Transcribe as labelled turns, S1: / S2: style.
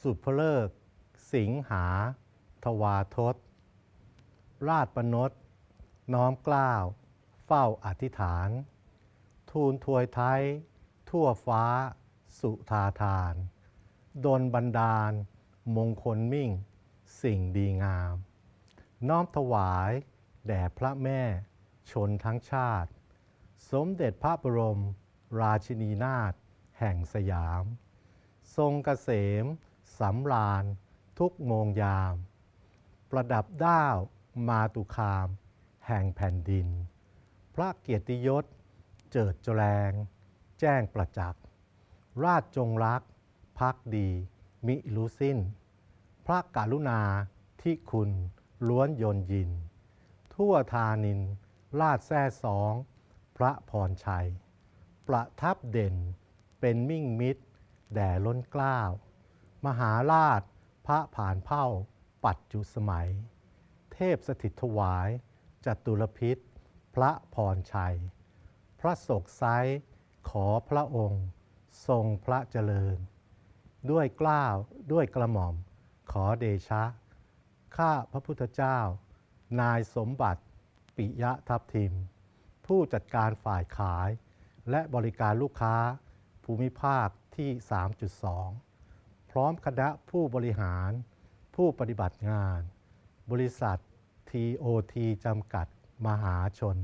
S1: สุภเลิก สิงหา ทวาทศ ราชประนตน้อมกล้าว เฝ้าอธิษฐาน ทูลถวยไทย ทั่วฟ้า สุธาทาน ดนบันดาล มงคลมิ่ง สิ่งดีงาม น้อมถวาย แด่พระแม่ชนทั้งชาติ สมเด็จพระบรม ราชินีนาถแห่งสยาม ทรงเกษม สำราญทุกโมงยาม ประดับด้าวมาตุคาม แห่งแผ่นดิน พระเกียรติยศ เจิดจแรง แจ้งประจักษ์ ราชจงรัก พักดี มิรู้สิ้น พระกรุณาที่คุณล้วนยนยิน ทั่วทานิน ราชแท้สอง พระพรชัย ประทับเด่นเป็นมิ่งมิตร แด่ล้นกล้าว มหาราช พระผ่านเผ่า ปัจจุสมัย เทพสถิตถวายจตุรพิษ พระพรชัย พระศกไซขอพระองค์ ทรงพระเจริญ ด้วยกล้าวด้วยกระหม่อม ขอเดชะ ข้าพระพุทธเจ้า นายสมบัติ ปิยะทัพทิม ผู้จัดการฝ่ายขาย และบริการลูกค้าภูมิภาคที่ 3.2 พร้อมคณะผู้บริหาร ผู้ปฏิบัติงาน บริษัท TOT จำกัด มหาชน